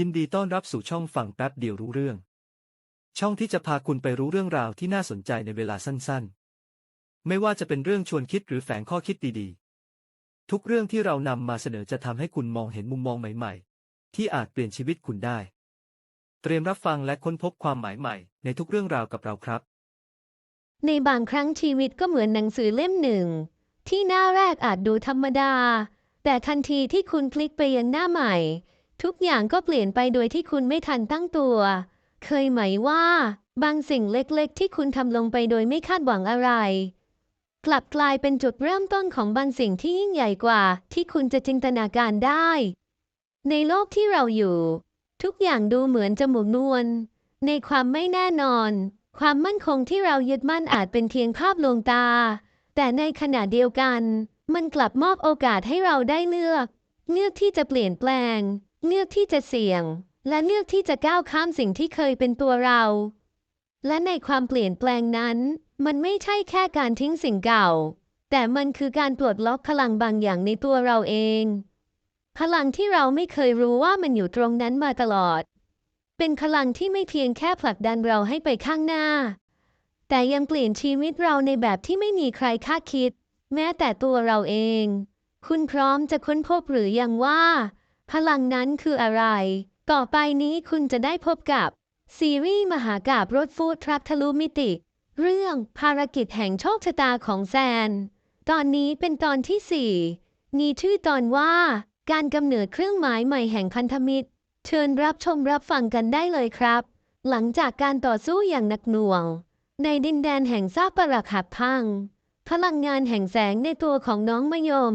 ยินดีต้อนรับสู่ช่องฟังแป๊บเดียวรู้เรื่อง ช่องที่จะพาคุณไปรู้เรื่องราวที่น่าสนใจในเวลาสั้นๆ ไม่ว่าจะเป็นเรื่องชวนคิดหรือแฝงข้อคิดดีๆ ทุกเรื่องที่เรานำมาเสนอจะทำให้คุณมองเห็นมุมมองใหม่ๆ ที่อาจเปลี่ยนชีวิตคุณได้ เตรียมรับฟังและค้นพบความหมายใหม่ ในทุกเรื่องราวกับเราครับ ในบางครั้งชีวิตก็เหมือนหนังสือเล่มหนึ่ง ที่หน้าแรกอาจดูธรรมดา แต่ทันทีที่คุณคลิกไปยังหน้าใหม่ ทุกอย่างก็เปลี่ยนไปโดยที่คุณไม่ทันตั้งตัว เคยไหมว่า บางสิ่งเล็กๆ ที่คุณทำลงไปโดยไม่คาดหวังอะไร กลับกลายเป็นจุดเริ่มต้นของบางสิ่งที่ยิ่งใหญ่กว่า ที่คุณจะจินตนาการได้ ในโลกที่เราอยู่ ทุกอย่างดูเหมือนจะหมุนนวลในความไม่แน่นอน ความมั่นคงที่เรายึดมั่นอาจเป็นเพียงภาพลวงตา แต่ในขณะเดียวกัน มันกลับมอบโอกาสให้เราได้เลือก เลือกที่จะเปลี่ยนแปลง เลือกที่จะเสี่ยง และเลือกที่จะก้าวข้ามสิ่งที่เคยเป็นตัวเรา และในความเปลี่ยนแปลงนั้น มันไม่ใช่แค่การทิ้งสิ่งเก่า แต่มันคือการปลดล็อกพลังบางอย่างในตัวเราเอง พลังที่เราไม่เคยรู้ว่ามันอยู่ตรงนั้นมาตลอด เป็นพลังที่ไม่เพียงแค่ผลักดันเราให้ไปข้างหน้า แต่ยังเปลี่ยนชีวิตเราในแบบที่ไม่มีใครคาดคิด แม้แต่ตัวเราเอง คุณพร้อมจะค้นพบหรือยังว่า พลังนั้นคืออะไร ต่อไปนี้คุณจะได้พบกับ ซีรีส์มหากาบรถฟูดทรัพทะลุมิติ เรื่องภารกิจแห่งโชคชะตาของแซน ตอนนี้เป็นตอนที่ 4 มีชื่อตอนว่า การกำเนิดเครื่องหมายใหม่แห่งพันธมิตร เชิญรับชมรับฟังกันได้เลยครับ หลังจากการต่อสู้อย่างหนักหน่วง ในดินแดนแห่งซากปรักหักพัง พลังงานแห่งแสงในตัวของน้องมะยม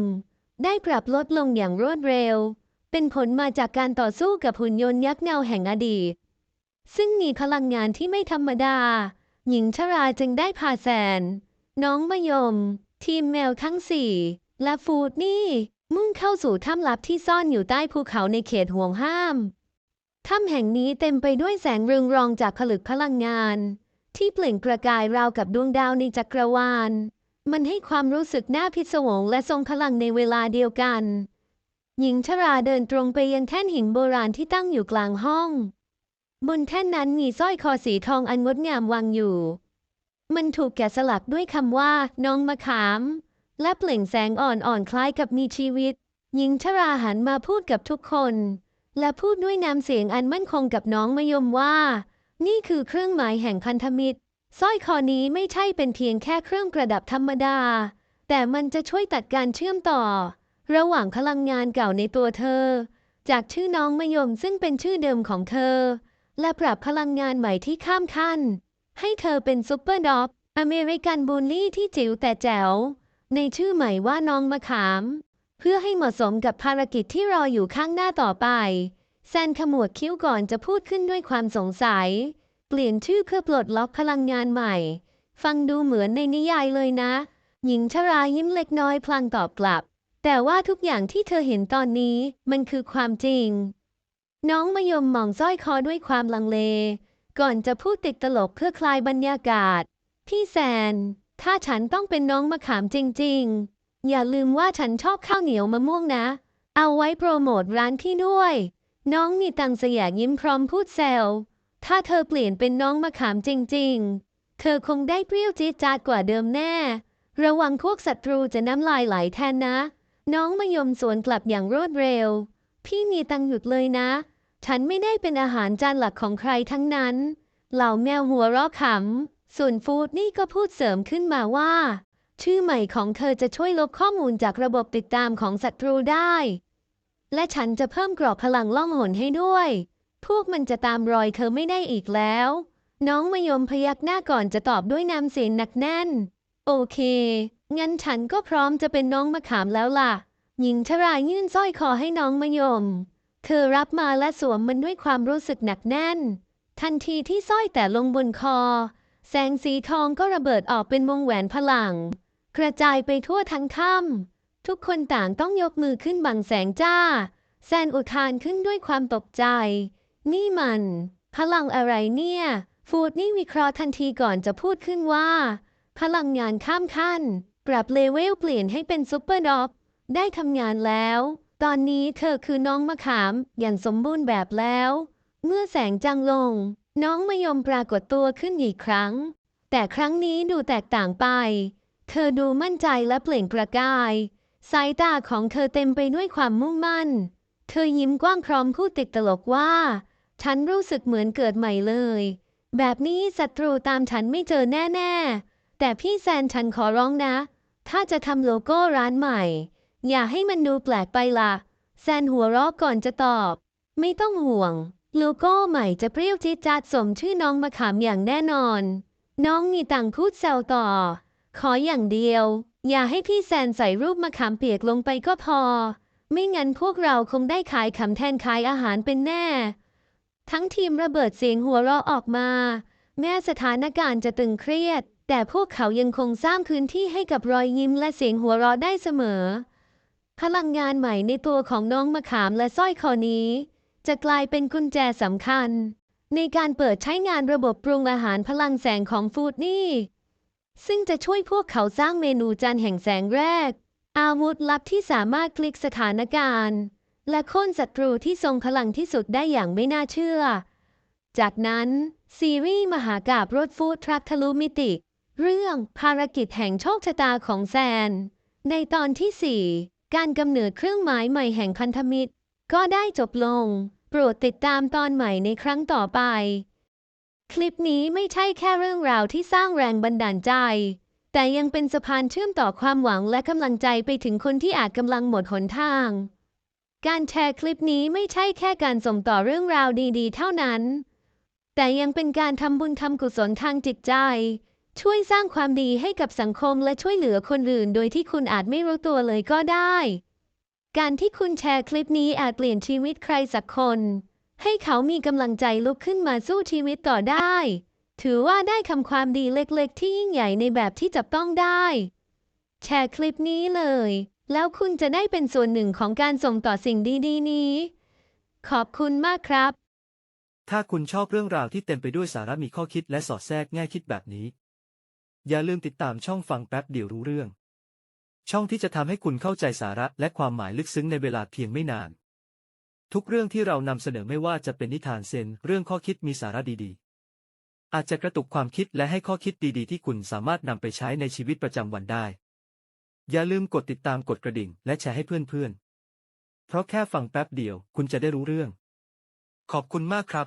ได้ปรับลดลงอย่างรวดเร็ว เป็นผลมาจากการต่อสู้กับหุ่นยนต์ยักษ์เงาแห่งอดีต ซึ่งมีพลังงานที่ไม่ธรรมดา หญิงชราจึงได้พาแสน น้องมะยม ทีมแมวทั้งสี่ และฟูดนี่ มุ่งเข้าสู่ถ้ำลับที่ซ่อนอยู่ใต้ภูเขาในเขตห่วงห้าม ถ้ำแห่งนี้เต็มไปด้วยแสงเรืองรองจากผลึกพลังงาน ที่เปล่งประกายราวกับดวงดาวในจักรวาล มันให้ความรู้สึกน่าพิศวงและทรงพลังในเวลาเดียวกัน หญิงชราเดินตรงไปยังแท่นหินโบราณที่ตั้งอยู่กลางห้อง บนแท่นนั้นมีสร้อยคอสีทองอันงดงามวางอยู่ มันถูกแกะสลักด้วยคำว่า น้องมะขาม และเปล่งแสงอ่อนๆคล้ายกับมีชีวิต หญิงชราหันมาพูดกับทุกคน และพูดด้วยน้ำเสียงอันมั่นคงกับน้องมะยมว่า นี่คือเครื่องหมายแห่งพันธมิตรสร้อยคอนี้ไม่ใช่เป็นเพียงแค่เครื่องประดับธรรมดา แต่มันจะช่วยตัดการเชื่อมต่อ ระหว่างพลังงานเก่าในตัวเธอ จากชื่อน้องมยมซึ่งเป็นชื่อเดิมของเธอ และปรับพลังงานใหม่ที่ข้ามขั้น ให้เธอเป็นซุปเปอร์ด็อกอเมริกันบูลลี่ที่จิ๋วแต่แจ๋ว ในชื่อใหม่ว่าน้องมะขาม เพื่อให้เหมาะสมกับภารกิจที่รออยู่ข้างหน้าต่อไป แซนขมวดคิ้วก่อนจะพูดขึ้นด้วยความสงสัย เปลี่ยนชื่อเพื่อปลดล็อกพลังงานใหม่ ฟังดูเหมือนในนิยายเลยนะ หญิงชรายิ้มเล็กน้อยพลางตอบกลับ แต่ว่าทุกอย่างที่เธอเห็นตอนนี้มันคือความจริง น้องมยมมองสร้อยคอด้วยความลังเล ก่อนจะพูดติดตลกเพื่อคลายบรรยากาศ พี่แซน ถ้าฉันต้องเป็นน้องมะขามจริง ๆ อย่าลืมว่าฉันชอบข้าวเหนียวมะม่วงนะ เอาไว้โปรโมทร้านพี่ด้วย น้องมีตังสยากยิ้มพร้อมพูดแซวถ้าเธอเปลี่ยนเป็นน้องมะขามจริง ๆ เธอคงได้เปรี้ยวจี๊ดจ๊าดกว่าเดิมแน่ ระวังพวกศัตรูจะน้ำลายไหลแทนนะ น้องมะยมสวนกลับอย่างรวดเร็ว พี่มีตังหยุดเลยนะ ฉันไม่ได้เป็นอาหารจานหลักของใครทั้งนั้น เหล่าแมวหัวเราะขำ ส่วนฟูดนี่ก็พูดเสริมขึ้นมาว่า ชื่อใหม่ของเธอจะช่วยลบข้อมูลจากระบบติดตามของศัตรูได้ และฉันจะเพิ่มกรอบพลังล่องหนให้ด้วย พวกมันจะตามรอยเธอไม่ได้อีกแล้ว น้องมยมพยักหน้าก่อนจะตอบด้วยน้ำเสียงหนักแน่น โอเค งั้นฉันก็พร้อมจะเป็นน้องมะขามแล้วล่ะ หญิงชรายื่นสร้อยคอให้น้องมะยม เธอรับมาและสวมมันด้วยความรู้สึกหนักแน่น ทันทีที่สร้อยแต่ลงบนคอ แสงสีทองก็ระเบิดออกเป็นวงแหวนพลัง กระจายไปทั่วทั้งถ้ำทุกคนต่างต้องยกมือขึ้นบังแสงจ้า แซนอุทานขึ้นด้วยความตกใจ นี่มัน พลังอะไรเนี่ย ฟูดนี่วิเคราะห์ทันทีก่อนจะพูดขึ้นว่า พลังงานข้ามขั้น ปรับเลเวลเปลี่ยนให้เป็นซุปเปอร์ด็อกได้ทำงานแล้ว ตอนนี้เธอคือน้องมะขามอย่างสมบูรณ์แบบแล้ว เมื่อแสงจางลง น้องมะยมปรากฏตัวขึ้นอีกครั้ง แต่ครั้งนี้ดูแตกต่างไป เธอดูมั่นใจและเปล่งประกาย สายตาของเธอเต็มไปด้วยความมุ่งมั่น เธอยิ้มกว้างพร้อมพูดติดตลกว่า ฉันรู้สึกเหมือนเกิดใหม่เลย แบบนี้ศัตรูตามฉันไม่เจอแน่ ๆ แต่พี่แซนฉันขอร้องนะ ถ้าจะทำโลโก้ร้านใหม่ อย่าให้มันดูแปลกไปล่ะ แซนหัวเราะก่อนจะตอบ ไม่ต้องห่วง โลโก้ใหม่จะเปรี้ยวจี๊ดจ๊าดสมชื่อน้องมะขามอย่างแน่นอน น้องมีตังพูดแซวต่อ ขออย่างเดียว อย่าให้พี่แซนใส่รูปมะขามเปียกลงไปก็พอ ไม่งั้นพวกเราคงได้ขายขำแทนขายอาหารเป็นแน่ ทั้งทีมระเบิดเสียงหัวเราะออกมา แม้สถานการณ์จะตึงเครียด แต่พวกเขายังคงสร้างพื้นที่ให้กับรอยยิ้มและเสียงหัวเราะได้เสมอ พลังงานใหม่ในตัวของน้องมะขามและสร้อยคอนี้ จะกลายเป็นกุญแจสำคัญ ในการเปิดใช้งานระบบปรุงอาหารพลังแสงของฟูดนี่ ซึ่งจะช่วยพวกเขาสร้างเมนูจานแห่งแสงแรก อาวุธลับที่สามารถพลิกสถานการณ์ และโค่นศัตรูที่ทรงพลังที่สุดได้อย่างไม่น่าเชื่อ จากนั้น ซีรีส์มหากาบรถฟู้ดทรัคทะลุมิติ เรื่องภารกิจแห่งโชคชะตาของแซน ในตอนที่ 4 การกำเนิดเครื่องหมายใหม่แห่งพันธมิตร ก็ได้จบลง โปรดติดตามตอนใหม่ในครั้งต่อไป คลิปนี้ไม่ใช่แค่เรื่องราวที่สร้างแรงบันดาลใจ แต่ยังเป็นสะพานเชื่อมต่อความหวังและกำลังใจไปถึงคนที่อาจกำลังหมดหนทาง การแชร์คลิปนี้ไม่ใช่แค่การส่งต่อเรื่องราวดี ๆ เท่านั้น แต่ยังเป็นการทำบุญทำกุศลทางจิตใจ ช่วยสร้างความดีให้กับสังคมและช่วยเหลือคนอื่น โดยที่คุณอาจไม่รู้ตัวเลยก็ได้ การที่คุณแชร์คลิปนี้อาจเปลี่ยนชีวิตใครสักคน ให้เขามีกำลังใจลุกขึ้นมาสู้ชีวิตต่อได้ ถือว่าได้คำความดีเล็กๆ ที่ยิ่งใหญ่ในแบบที่จับต้องได้ แชร์คลิปนี้เลย แล้วคุณจะได้เป็นส่วนหนึ่งของการส่งต่อสิ่งดีๆ นี้ ขอบคุณมากครับ ถ้าคุณชอบเรื่องราวที่เต็มไปด้วยสาระมีข้อคิดและสอดแทรกแง่คิดแบบนี้ อย่าลืมติดตามช่องฟังแป๊บเดียวรู้เรื่อง ช่องที่จะทำให้คุณเข้าใจสาระและความหมายลึกซึ้งในเวลาเพียงไม่นาน ทุกเรื่องที่เรานำเสนอไม่ว่าจะเป็นนิทานเซนเรื่องข้อคิดมีสาระดีๆ อาจจะกระตุกความคิดและให้ข้อคิดดีๆ ที่คุณสามารถนำไปใช้ในชีวิตประจำวันได้ อย่าลืมกดติดตามกดกระดิ่ง และแชร์ให้เพื่อนๆ เพราะแค่ฟังแป๊บเดียวคุณจะได้รู้เรื่อง ขอบคุณมากครับ